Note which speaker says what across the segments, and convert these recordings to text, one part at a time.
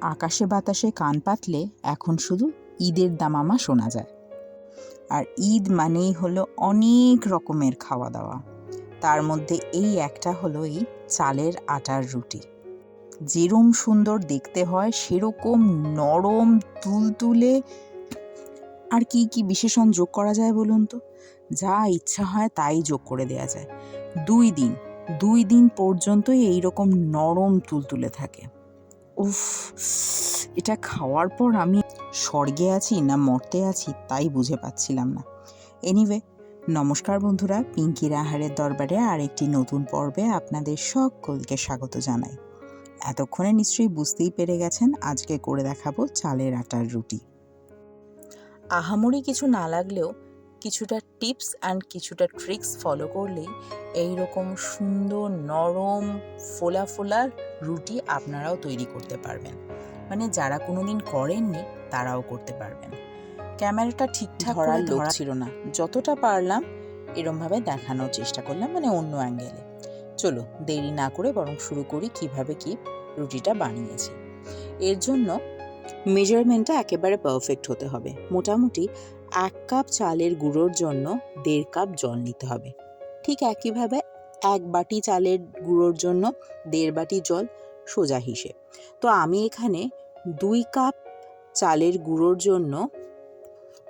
Speaker 1: আকাশে বাতাসে কান পাতলে এখন শুধু ঈদের দামামা শোনা যায়। আর ঈদ মানেই হলো অনেক রকমের খাওয়া দাওয়া তার মধ্যে এই একটা হলো এই চালের আটার রুটি। যেরম সুন্দর দেখতে হয়, সেরকম নরম, তুলতুলে। আর কি কি বিশেষণ যোগ করা যায় বলুন তো? যা ইচ্ছা হয় তাই যোগ করে দেয়া যায়। দুই দিন দুই দিন পর্যন্তই এই রকম নরম, তুলতুলে থাকে। উফ, এটা খাওয়ার পর আমি স্বর্গে আছি না মর্তে আছি তাই বুঝে পাচ্ছিলাম না। এনিওয়ে নমস্কার বন্ধুরা পিঙ্কির আহারের দরবারে আরেকটি নতুন পর্বে আপনাদের সকলকে স্বাগত জানাই। এতক্ষণে নিশ্চয়ই বুঝতেই পেরে গেছেন, আজকে করে দেখাবো চালের আটার রুটি। আহামরি কিছু না লাগলেও কিছুটা টিপস অ্যান্ড কিছুটা ট্রিক্স ফলো করলেই এই রকম সুন্দর নরম ফোলা ফোলা রুটি আপনারাও তৈরি করতে পারবেন। মানে যারা কোনোদিন করেননি তারাও করতে পারবেন। ক্যামেরাটা ঠিকঠাক ধরার লোক ছিল না। যতটা পারলাম এরমভাবে দেখানোর চেষ্টা করলাম মানে অন্য অ্যাঙ্গেলে। চলো দেরি না করে বরং শুরু করি কীভাবে কি রুটিটা বানিয়েছি। এর জন্য মেজারমেন্টটা একেবারে পারফেক্ট হতে হবে। মোটামুটি এক কাপ চালের গুঁড়োর জন্য দেড় কাপ জল নিতে হবে। ঠিক একইভাবে এক বাটি চালের গুঁড়োর জন্য দেড় বাটি জল সোজা হিসেব। তো আমি এখানে দুই কাপ চালের গুঁড়োর জন্য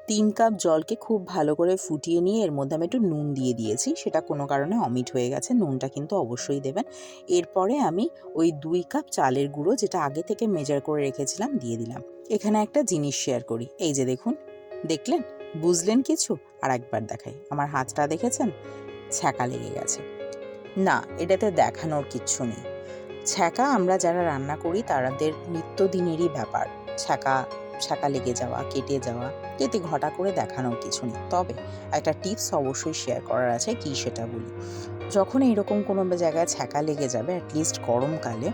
Speaker 1: তিন কাপ জলকে খুব ভালো করে ফুটিয়ে নিয়ে এর মধ্যে আমি একটু নুন দিয়ে দিয়েছি। সেটা কোনো কারণে অমিট হয়ে গেছে, নুনটা কিন্তু অবশ্যই দেবেন। এরপরে আমি ওই দুই কাপ চালের গুঁড়ো যেটা আগে থেকে মেজার করে রেখেছিলাম দিয়ে দিলাম। এখানে একটা জিনিস শেয়ার করি। এই যে দেখুন দেখলেন? বুঝলেন কিছু? আর একবার দেখাই। আমার হাতটা দেখেছেন? ছ্যাঁকা লেগে গেছে। না, এটাতে দেখানোর কিচ্ছু নেই। ছ্যাঁকা আমরা যারা রান্না করি তাদের নিত্যদিনেরই ব্যাপার। ছ্যাঁকা ছ্যাঁকা লেগে যাওয়া, কেটে যাওয়া, এতে ঘটা করে দেখানোর কিছু নেই। তবে একটা টিপস অবশ্যই শেয়ার করার আছে, কি সেটা বলি। যখন এইরকম কোনো জায়গায় ছ্যাঁকা লেগে যাবে অ্যাটলিস্ট গরমকালে,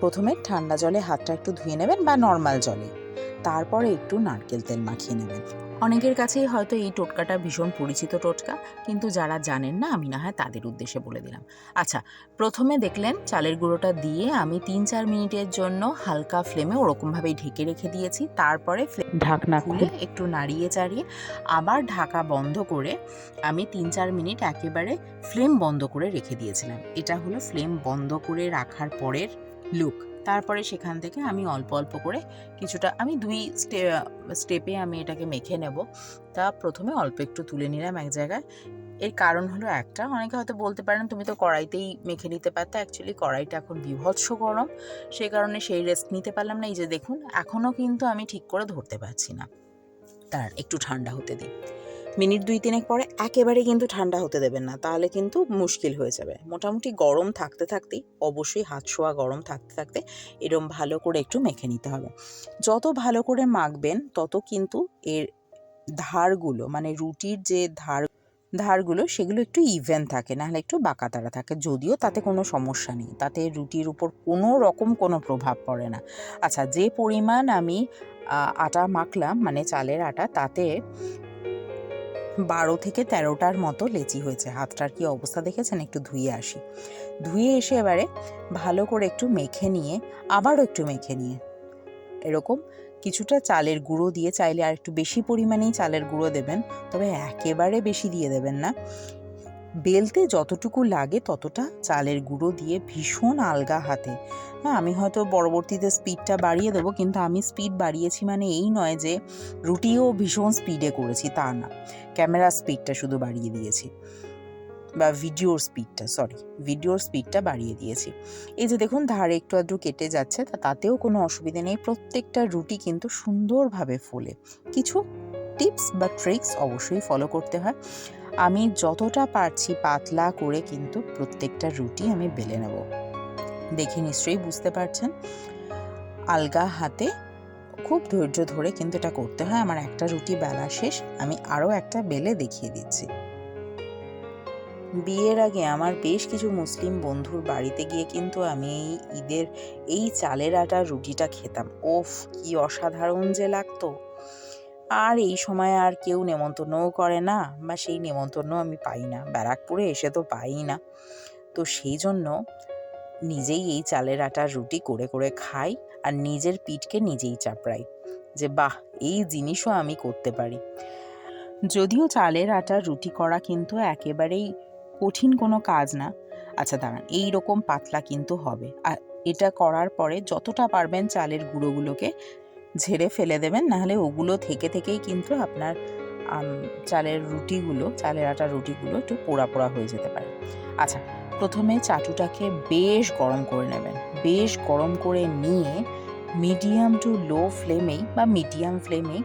Speaker 1: প্রথমে ঠান্ডা জলে হাতটা একটু ধুয়ে নেবেন বা নর্মাল জলে। তারপরে একটু নারকেল তেল মাখিয়ে নেবেন। অনেকের কাছেই হয়তো এই টোটকাটা ভীষণ পরিচিত টোটকা কিন্তু যারা জানেন না আমি না হয় তাদের উদ্দেশ্যে বলে দিলাম। আচ্ছা প্রথমে দেখলেন চালের গুঁড়োটা দিয়ে আমি তিন চার মিনিটের জন্য হালকা ফ্লেমে ওরকমভাবেই ঢেকে রেখে দিয়েছি। তারপরে ঢাকনা খুলে একটু নাড়িয়ে চাড়িয়ে আবার ঢাকা বন্ধ করে আমি তিন চার মিনিট একেবারে ফ্লেম বন্ধ করে রেখে দিয়েছিলাম। এটা হলো ফ্লেম বন্ধ করে রাখার পরের লুক। তারপরে সেখান থেকে আমি অল্প অল্প করে কিছুটা, আমি দুই স্টেপে আমি এটাকে মেখে নেব। তা প্রথমে অল্প একটু তুলে নিলাম এক জায়গায়। এর কারণ হলো একটা, অনেকে হয়তো বলতে পারেন তুমি তো কড়াইতেই মেখে নিতে পারতে অ্যাকচুয়ালি কড়াইটা এখন বিভৎস গরম। সেই কারণে সেই রেস্ট নিতে পারলাম না। এই যে দেখুন, এখনও কিন্তু আমি ঠিক করে ধরতে পারছি না। তার একটু ঠান্ডা হতে দিই। মিনিট দুই তিনেক পরে একেবারে কিন্তু ঠান্ডা হতে দেবেন না, তাহলে কিন্তু মুশকিল হয়ে যাবে। মোটামুটি গরম থাকতে থাকতেই, অবশ্যই হাত শোয়া গরম থাকতে থাকতে এরম ভালো করে একটু মেখে নিতে হবে। যত ভালো করে মাখবেন, তত কিন্তু এর ধারগুলো মানে রুটির যে ধার, ধারগুলো, সেগুলো একটু ইভেন থাকে, নাহলে একটু বাঁকাতারা থাকে। যদিও তাতে কোনো সমস্যা নেই, তাতে রুটির উপর কোনো রকম কোনো প্রভাব পড়ে না। আচ্ছা যে পরিমাণ আমি আটা মাখলাম মানে চালের আটা, তাতে বারো থেকে তেরোটার মতো লেচি হয়েছে। হাতটার কি অবস্থা দেখেছেন? একটু ধুয়ে আসি। ধুয়ে এসে এবারে ভালো করে একটু মেখে নিয়ে, আবারও একটু মেখে নিয়ে। এরকম কিছুটা চালের গুঁড়ো দিয়ে চাইলে আর একটু বেশি পরিমাণেই চালের গুঁড়ো দেবেন, তবে একেবারে বেশি দিয়ে দেবেন না। বেলতে যতটুকু লাগে ততটা চালের গুঁড়ো দিয়ে ভীষণ আলগা হাতে। হ্যাঁ আমি হয়তো পরবর্তীতে স্পিডটা বাড়িয়ে দেবো, কিন্তু আমি স্পিড বাড়িয়েছি মানে এই নয় যে রুটিও ভীষণ স্পিডে করেছি, তা না। ক্যামেরা স্পিডটা শুধু বাড়িয়ে দিয়েছি। বা ভিডিওর স্পিডটা, সরি, ভিডিওর স্পিডটা বাড়িয়ে দিয়েছি। এই যে দেখুন, ধারে একটু আধটু কেটে যাচ্ছে, তা তাতেও কোনো অসুবিধা নেই। প্রত্যেকটা রুটি কিন্তু সুন্দরভাবে ফোলে। কিছু টিপস বা ট্রিক্স অবশ্যই ফলো করতে হয়। আমি যতটা পারছি পাতলা করে কিন্তু প্রত্যেকটা রুটি আমি বেলে নেব। দেখে নিশ্চয়ই বুঝতে পারছেন? আলগা হাতে খুব ধৈর্য ধরে কিন্তু এটা করতে হয়। আমার একটা রুটি বেলা শেষ, আমি আরও একটা বেলে দেখিয়ে দিচ্ছি। বিয়ের আগে আমার বেশ কিছু মুসলিম বন্ধুর বাড়িতে গিয়ে কিন্তু আমি এই ঈদের এই চালের আটার রুটিটা খেতাম। ওফ, কি অসাধারণ যে লাগতো! আর এই সময় আর কেউ নেমন্তন্নও করে না বা সেই নেমন্তন্ন আমি পাই না। ব্যারাকপুরে এসে তো পাই না। তো সেই জন্য নিজেই এই চালের আটার রুটি করে করে খাই আর নিজের পিঠকে নিজেই চাপড়াই যে, বাহ, এই জিনিসও আমি করতে পারি। যদিও চালের আটার রুটি করা কিন্তু একেবারেই কঠিন কোনো কাজ না। আচ্ছা দাঁড়ান, এই রকম পাতলা কিন্তু হবে। আর এটা করার পরে যতটা পারবেন চালের গুঁড়োগুলোকে ঝেড়ে ফেলে দেবেন, নাহলে ওগুলো থেকে থেকেই কিন্তু আপনার চালের রুটিগুলো, চালের আটার রুটিগুলো একটু পোড়া পোড়া হয়ে যেতে পারে। আচ্ছা প্রথমে চাটুটাকে বেশ গরম করে নেবেন। বেশ গরম করে নিয়ে মিডিয়াম টু লো ফ্লেমেই বা মিডিয়াম ফ্লেমেই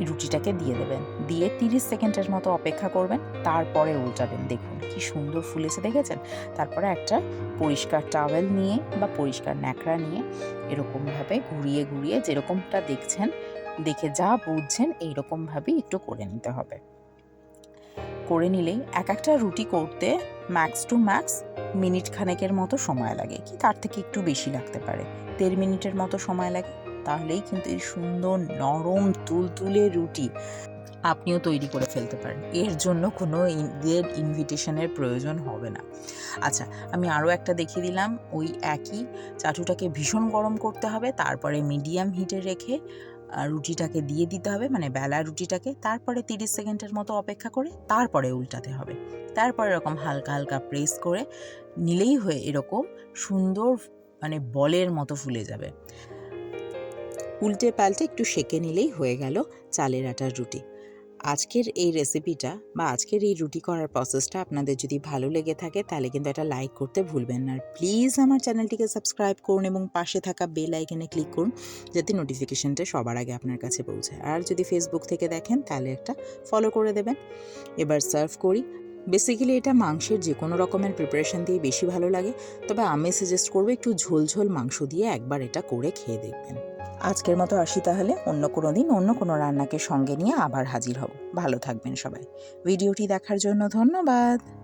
Speaker 1: রুটিটাকে দিয়ে দেবেন। দিয়ে তিরিশ সেকেন্ডের মতো অপেক্ষা করবেন, তারপরে উল্টাবেন। দেখুন কি সুন্দর ফুলেছে দেখেছেন? তারপরে একটা পরিষ্কার টাওয়েল নিয়ে বা পরিষ্কার ন্যাকড়া নিয়ে এরকমভাবে ঘুরিয়ে ঘুরিয়ে যেরকমটা দেখছেন, দেখে যা বুঝছেন এইরকমভাবেই একটু করে নিতে হবে। করে নিলেই এক একটা রুটি করতে ম্যাক্স টু ম্যাক্স মিনিট খানেকের মতো সময় লাগে। কি? তার থেকে একটু বেশি লাগতে পারে। দেড় মিনিটের মতো সময় লাগে। তাহলেই কিন্তু এই সুন্দর নরম তুলতুলে রুটি আপনিও তৈরি করে ফেলতে পারেন। এর জন্য কোনো ঈদের ইনভিটেশনের প্রয়োজন হবে না। আচ্ছা আমি আরও একটা দেখিয়ে দিলাম। ওই একই চাটুটাকে ভীষণ গরম করতে হবে, তারপরে মিডিয়াম হিটে রেখে রুটিটাকে দিয়ে দিতে হবে মানে বেলা রুটিটাকে, তারপরে তিরিশ সেকেন্ডের মতো অপেক্ষা করে তারপরে উল্টাতে হবে। তারপরে এরকম হালকা হালকা প্রেস করে নিলেই হয়ে এরকম সুন্দর মানে বলের মতো ফুলে যাবে। উল্টে পাল্টে একটু সেকে নিলেই হয়ে গেল চালের আটার রুটি। আজকের এই রেসিপিটা বা আজকের এই রুটি করার প্রসেসটা আপনাদের যদি ভালো লেগে থাকে তাহলে কিন্তু এটা লাইক করতে ভুলবেন না। আর প্লিজ আমার চ্যানেলটিকে সাবস্ক্রাইব করুন এবং পাশে থাকা বেল আইকনে ক্লিক করুন যাতে নোটিফিকেশানটা সবার আগে আপনার কাছে পৌঁছায়। আর যদি ফেসবুক থেকে দেখেন তাহলে একটা ফলো করে দেবেন। এবার সার্ভ করি। বেসিক্যালি এটা মাংসের যে কোনো রকমের প্রিপারেশন দিয়ে বেশি ভালো লাগে। তবে আমি সাজেস্ট করব একটু ঝোল ঝোল মাংস দিয়ে একবার এটা করে খেয়ে দেখবেন। আজকের মতো আসি তাহলে। অন্য কোনো দিন অন্য কোনো রান্নাকে সঙ্গে নিয়ে আবার হাজির হব। ভালো থাকবেন সবাই। ভিডিওটি দেখার জন্য ধন্যবাদ।